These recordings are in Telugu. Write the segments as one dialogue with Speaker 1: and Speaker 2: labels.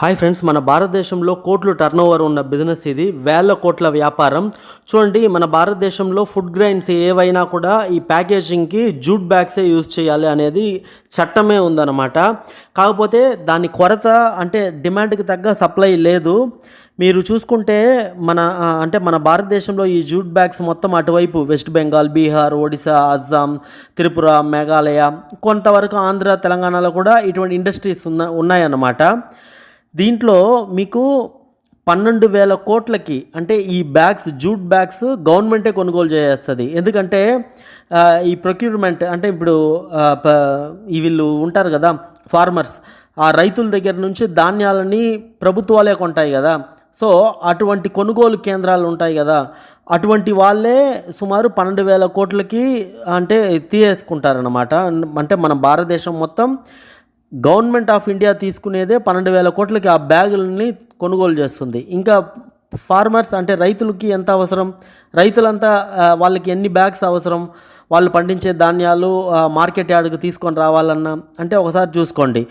Speaker 1: హాయ్ ఫ్రెండ్స్ మన భారతదేశంలో కోట్లు టర్న్ ఓవర్ ఉన్న బిజినెస్ ఇది. వేల కోట్ల వ్యాపారం. చూడండి మన భారతదేశంలో ఫుడ్ గ్రైన్స్ ఏవైనా కూడా ఈ ప్యాకేజింగ్కి జూట్ బ్యాగ్సే యూజ్ చేయాలి అనేది చట్టమే ఉందన్నమాట. కాకపోతే దాని కొరత అంటే డిమాండ్కి తగ్గ సప్లై లేదు. మీరు చూసుకుంటే మన అంటే మన భారతదేశంలో ఈ జూట్ బ్యాగ్స్ మొత్తం అటువైపు వెస్ట్ బెంగాల్ బీహార్ ఒడిశా అస్సాం త్రిపుర మేఘాలయ కొంతవరకు ఆంధ్ర తెలంగాణలో కూడా ఇటువంటి ఇండస్ట్రీస్ ఉన్న ఉన్నాయన్నమాట. దీంట్లో మీకు పన్నెండు వేల కోట్లకి అంటే ఈ బ్యాగ్స్ జూట్ బ్యాగ్స్ గవర్నమెంటే కొనుగోలు చేస్తుంది ఎందుకంటే ఈ ప్రొక్యూర్మెంట్ అంటే ఇప్పుడు ప- వీళ్ళు ఉంటారు కదా ఫార్మర్స్ ఆ రైతుల దగ్గర నుంచి ధాన్యాలని ప్రభుత్వాలే కొంటాయి కదా. సో అటువంటి కొనుగోలు కేంద్రాలు ఉంటాయి కదా అటువంటి వాళ్ళే సుమారు పన్నెండు వేల కోట్లకి అంటే తీసేసుకుంటారనమాట అంటే మన భారతదేశం మొత్తం గవర్నమెంట్ ఆఫ్ ఇండియా తీసుకునేదే పన్నెండు వేల కోట్లకి ఆ బ్యాగులని కొనుగోలు చేస్తుంది. ఇంకా ఫార్మర్స్ అంటే రైతులకి ఎంత అవసరం? రైతులంతా వాళ్ళకి ఎన్ని బ్యాగ్స్ అవసరం? వాళ్ళు పండించే ధాన్యాలు మార్కెట్ యార్డ్కి తీసుకొని రావాలన్నా? అంటే ఒకసారి చూసుకోండి.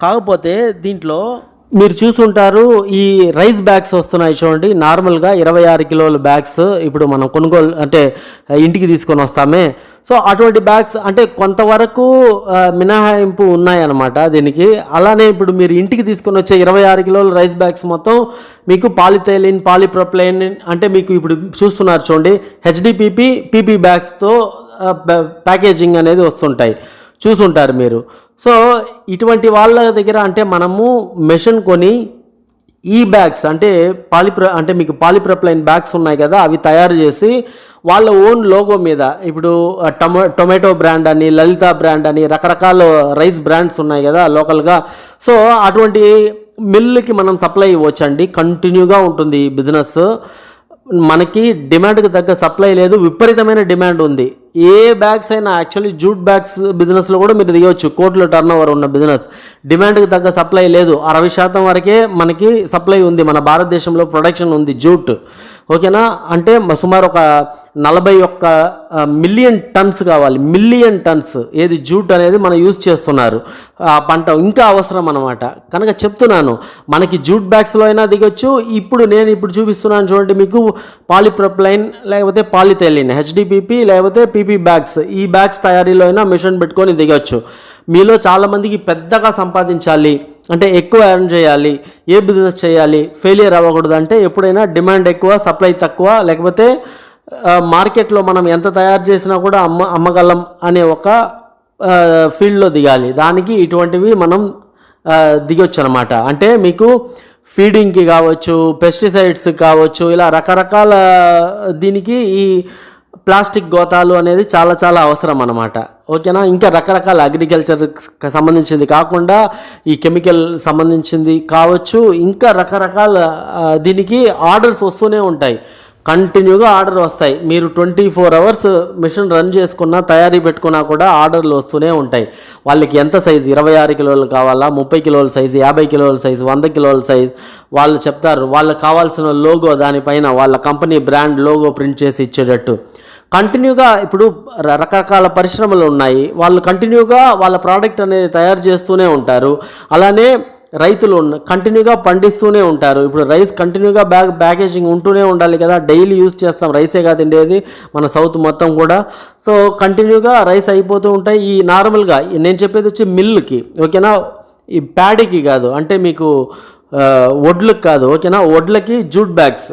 Speaker 1: కాకపోతే దీంట్లో మీరు చూసుంటారు ఈ రైస్ బ్యాగ్స్ వస్తున్నాయి చూడండి. నార్మల్గా ఇరవై ఆరు కిలోల బ్యాగ్స్ ఇప్పుడు మనం కొనుగోలు అంటే ఇంటికి తీసుకొని వస్తామే. సో అటువంటి బ్యాగ్స్ అంటే కొంతవరకు మినహాయింపు ఉన్నాయన్నమాట దీనికి. అలానే ఇప్పుడు మీరు ఇంటికి తీసుకొని వచ్చే ఇరవై ఆరు కిలోల రైస్ బ్యాగ్స్ మొత్తం మీకు పాలిథైలిన్ పాలిప్రొప్లైన్ అంటే మీకు ఇప్పుడు చూస్తున్నారు చూడండి. హెచ్డిపిపి పీపీ బ్యాగ్స్తో ప్యాకేజింగ్ అనేది వస్తుంటాయి. చూసుంటారు మీరు. సో ఇటువంటి వాళ్ళ దగ్గర అంటే మనము మెషిన్ కొని ఈ బ్యాగ్స్ అంటే పాలిప్ర అంటే మీకు పాలిప్రప్లైన్ బ్యాగ్స్ ఉన్నాయి కదా అవి తయారు చేసి వాళ్ళ ఓన్ లోగో మీద ఇప్పుడు టమో టొమాటో బ్రాండ్ అని లలిత బ్రాండ్ అని రకరకాల రైస్ బ్రాండ్స్ ఉన్నాయి కదా లోకల్గా. సో అటువంటి మిల్లుకి మనం సప్లై ఇవ్వచ్చండి. కంటిన్యూగా ఉంటుంది ఈ బిజినెస్. మనకి డిమాండ్కి తగ్గ సప్లై లేదు. విపరీతమైన డిమాండ్ ఉంది. ఏ బ్యాగ్స్ అయినా యాక్చువల్లీ జూట్ బ్యాగ్స్ బిజినెస్లో కూడా మీరు దిగవచ్చు. కోట్ల టర్న్ ఓవర్ ఉన్న బిజినెస్ డిమాండ్కి తగ్గ సప్లై లేదు. అరవై శాతం వరకే మనకి సప్లై ఉంది. మన భారతదేశంలో ప్రొడక్షన్ ఉంది జూట్ ఓకేనా? అంటే సుమారు ఒక నలభై ఒక్క మిలియన్ టన్స్ కావాలి. మిలియన్ టన్స్ ఏది జూట్ అనేది మనం యూజ్ చేస్తున్నారు. ఆ పంట ఇంకా అవసరం అనమాట కనుక చెప్తున్నాను మనకి జూట్ బ్యాగ్స్లో అయినా దిగొచ్చు. ఇప్పుడు నేను ఇప్పుడు చూపిస్తున్నాను చూడండి మీకు పాలిప్రొప్లైన్ లేకపోతే పాలిథైలిన్ హెచ్డిపిపి లేకపోతే పీపీ బ్యాగ్స్ ఈ బ్యాగ్స్ తయారీలో అయినా మిషన్ పెట్టుకొని దిగొచ్చు. మీలో చాలామందికి పెద్దగా సంపాదించాలి అంటే ఎక్కువ ఎర్న్ చేయాలి ఏ బిజినెస్ చేయాలి ఫెయిలియర్ అవ్వకూడదు అంటే ఎప్పుడైనా డిమాండ్ ఎక్కువ సప్లై తక్కువ లేకపోతే మార్కెట్లో మనం ఎంత తయారు చేసినా కూడా అమ్మ అమ్మగలం అనే ఒక ఫీల్డ్లో దిగాలి. దానికి ఇటువంటివి మనం దిగొచ్చు అనమాట అంటే మీకు ఫీడింగ్కి కావచ్చు పెస్టిసైడ్స్ కావచ్చు ఇలా రకరకాల దీనికి ఈ ప్లాస్టిక్ గోతాలు అనేది చాలా చాలా అవసరం అనమాట ఓకేనా? ఇంకా రకరకాల అగ్రికల్చర్ సంబంధించింది కాకుండా ఈ కెమికల్ సంబంధించింది కావచ్చు ఇంకా రకరకాల దీనికి ఆర్డర్స్ వస్తూనే ఉంటాయి. కంటిన్యూగా ఆర్డర్ వస్తాయి. మీరు twenty four hours machine run చేసుకున్నా తయారీ పెట్టుకున్నా కూడా ఆర్డర్లు వస్తూనే ఉంటాయి. వాళ్ళకి ఎంత సైజు? ఇరవై ఆరు కిలోలు కావాలా? ముప్పై కిలోల సైజు? యాభై కిలోల సైజు? వంద కిలోల సైజు? వాళ్ళు చెప్తారు వాళ్ళకి కావాల్సిన లోగో దానిపైన వాళ్ళ కంపెనీ బ్రాండ్ లోగో ప్రింట్ చేసి ఇచ్చేటట్టు. కంటిన్యూగా ఇప్పుడు రకరకాల పరిశ్రమలు ఉన్నాయి. వాళ్ళు కంటిన్యూగా వాళ్ళ ప్రోడక్ట్ అనేది తయారు చేస్తూనే ఉంటారు. అలానే రైతులు కంటిన్యూగా పండిస్తూనే ఉంటారు. ఇప్పుడు రైస్ కంటిన్యూగా బ్యాగ్ ప్యాకేజింగ్ ఉంటూనే ఉండాలి కదా. డైలీ యూజ్ చేస్తాం. రైసే కాదు తిండేది మన సౌత్ మొత్తం కూడా. సో కంటిన్యూగా రైస్ అయిపోతూ ఉంటాయి. ఈ నార్మల్గా నేను చెప్పేది వచ్చి మిల్లుకి ఓకేనా? ఈ ప్యాడీకి కాదు. అంటే మీకు ఆ, వడ్లకు కాదు ఓకేనా? వడ్లకి జూట్ బ్యాగ్స్.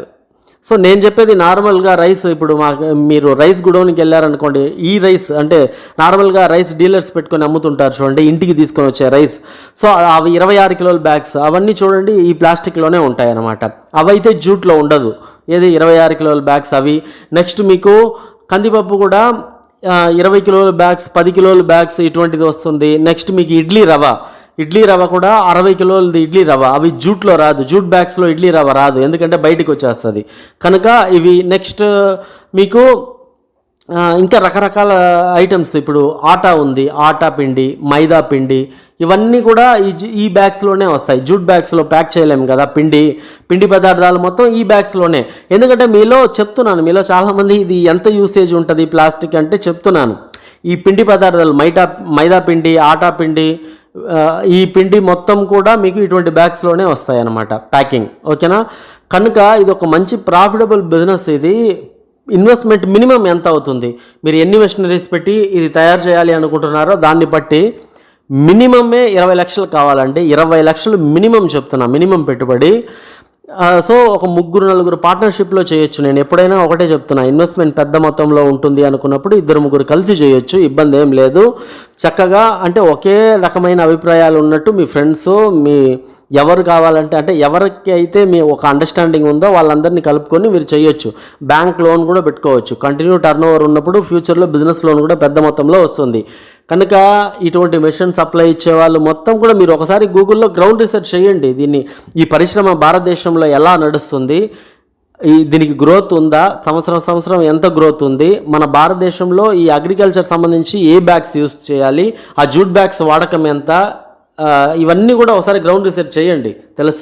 Speaker 1: సో నేను చెప్పేది నార్మల్గా రైస్ ఇప్పుడు మాకు మీరు రైస్ గుడౌన్కి వెళ్ళారనుకోండి ఈ రైస్ అంటే నార్మల్గా రైస్ డీలర్స్ పెట్టుకొని అమ్ముతుంటారు చూడండి ఇంటికి తీసుకొని వచ్చే రైస్. సో అవి ఇరవై ఆరు కిలోల బ్యాగ్స్ అవన్నీ చూడండి ఈ ప్లాస్టిక్లోనే ఉంటాయి అన్నమాట అవైతే జూట్లో ఉండదు. ఏది ఇరవై ఆరు కిలోల బ్యాగ్స్ అవి. నెక్స్ట్ మీకు కందిపప్పు కూడా ఇరవై కిలోల బ్యాగ్స్ పది కిలోల బ్యాగ్స్ ఇటువంటిది వస్తుంది. నెక్స్ట్ మీకు ఇడ్లీ రవ ఇడ్లీ రవ కూడా అరవై కిలోలది ఇడ్లీ రవ అవి జూట్లో రాదు. జూట్ బ్యాగ్స్లో ఇడ్లీ రవ రాదు. ఎందుకంటే బయటికి వచ్చేస్తుంది. కనుక ఇవి నెక్స్ట్ మీకు ఇంకా రకరకాల ఐటమ్స్ ఇప్పుడు ఆటా ఉంది. ఆటా పిండి మైదా పిండి ఇవన్నీ కూడా ఈ ఈ బ్యాగ్స్లోనే వస్తాయి. జూట్ బ్యాగ్స్లో ప్యాక్ చేయలేము కదా. పిండి పిండి పదార్థాలు మొత్తం ఈ బ్యాగ్స్లోనే. ఎందుకంటే మీలో చెప్తున్నాను మీలో చాలామంది ఇది ఎంత యూసేజ్ ఉంటుంది ప్లాస్టిక్ అంటే చెప్తున్నాను. ఈ పిండి పదార్థాలు మైదా మైదా పిండి ఆటా పిండి ఈ పిండి మొత్తం కూడా మీకు ఇటువంటి బ్యాగ్స్లోనే వస్తాయి అన్నమాట ప్యాకింగ్ ఓకేనా? కనుక ఇది ఒక మంచి ప్రాఫిటబుల్ బిజినెస్ ఇది. ఇన్వెస్ట్మెంట్ మినిమం ఎంత అవుతుంది? మీరు ఎన్ని మెషినరీస్ పెట్టి ఇది తయారు చేయాలి అనుకుంటున్నారో దాన్ని బట్టి మినిమమే ఇరవై లక్షలు కావాలండి. ఇరవై లక్షలు మినిమం చెప్తున్నా మినిమం పెట్టుబడి. సో ఒక ముగ్గురు నలుగురు పార్ట్నర్షిప్లో చేయొచ్చు. నేను ఎప్పుడైనా ఒకటే చెప్తున్నా ఇన్వెస్ట్మెంట్ పెద్ద మొత్తంలో ఉంటుంది అనుకున్నప్పుడు ఇద్దరు ముగ్గురు కలిసి చేయొచ్చు ఇబ్బంది ఏం లేదు. చక్కగా అంటే ఒకే రకమైన అభిప్రాయాలు ఉన్నట్టు మీ ఫ్రెండ్స్ మీ ఎవరు కావాలంటే అంటే ఎవరికి అయితే మీ ఒక అండర్స్టాండింగ్ ఉందో వాళ్ళందరినీ కలుపుకొని మీరు చేయొచ్చు. బ్యాంక్ లోన్ కూడా పెట్టుకోవచ్చు. కంటిన్యూ టర్న్ ఓవర్ ఉన్నప్పుడు ఫ్యూచర్లో బిజినెస్ లోన్ కూడా పెద్ద మొత్తంలో వస్తుంది. కనుక ఇటువంటి మెషిన్ సప్లై ఇచ్చే వాళ్ళు మొత్తం కూడా మీరు ఒకసారి గూగుల్లో గ్రౌండ్ రీసెర్చ్ చేయండి. దీన్ని ఈ పరిశ్రమ భారతదేశంలో ఎలా నడుస్తుంది? ఈ దీనికి గ్రోత్ ఉందా? సంవత్సరం సంవత్సరం ఎంత గ్రోత్ ఉంది? మన భారతదేశంలో ఈ అగ్రికల్చర్ సంబంధించి ఏ బ్యాగ్స్ యూస్ చేయాలి? ఆ జూట్ బ్యాగ్స్ వాడకం ఎంత? ఇవన్నీ కూడా ఒకసారి గ్రౌండ్ రీసెర్చ్ చేయండి. తెలుస్తుంది